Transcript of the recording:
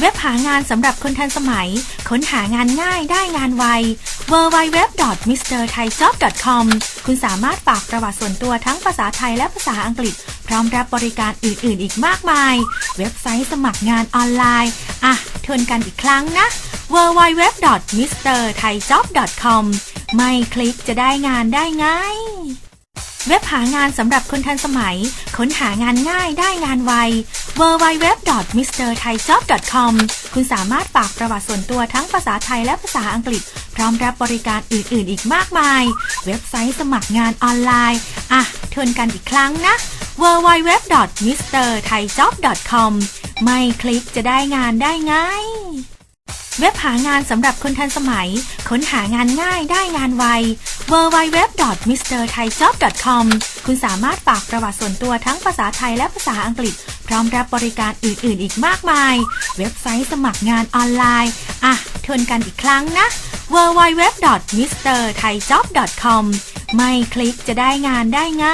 เว็บหางานสำหรับคนทันสมัย ค้นหางานง่ายได้งานไว www.mrthaijob.com คุณสามารถฝากประวัติส่วนตัวทั้งภาษาไทยและภาษาอังกฤษ พร้อมรับบริการอื่น ๆ อีกมากมาย เว็บไซต์สมัครงานออนไลน์ อะ ทวนกันอีกครั้งนะ www.mrthaijob.com ไม่คลิกจะได้งานได้ง่าย เว็บหางานสำหรับคนทันสมัย ค้นหางานง่ายได้งานไว www.mrthaijob.com คุณสามารถฝากประวัติส่วนตัวทั้งภาษาไทยและภาษาอังกฤษ พร้อมรับบริการอื่น ๆ อีกมากมาย เว็บไซต์สมัครงานออนไลน์ อะทวนกันอีกครั้งนะ www.mrthaijob.com ไม่คลิกจะได้งานได้ง่ายเว็บหางานสำหรับคนทันสมัย ค้นหางานง่ายได้งานไว www.mrthaijob.com คุณสามารถฝากประวัติส่วนตัวทั้งภาษาไทยและภาษาอังกฤษ พร้อมรับบริการอื่น ๆ อีกมากมาย เว็บไซต์สมัครงานออนไลน์ อะทวนกันอีกครั้งนะ www.mrthaijob.com ไม่คลิกจะได้งานได้ไง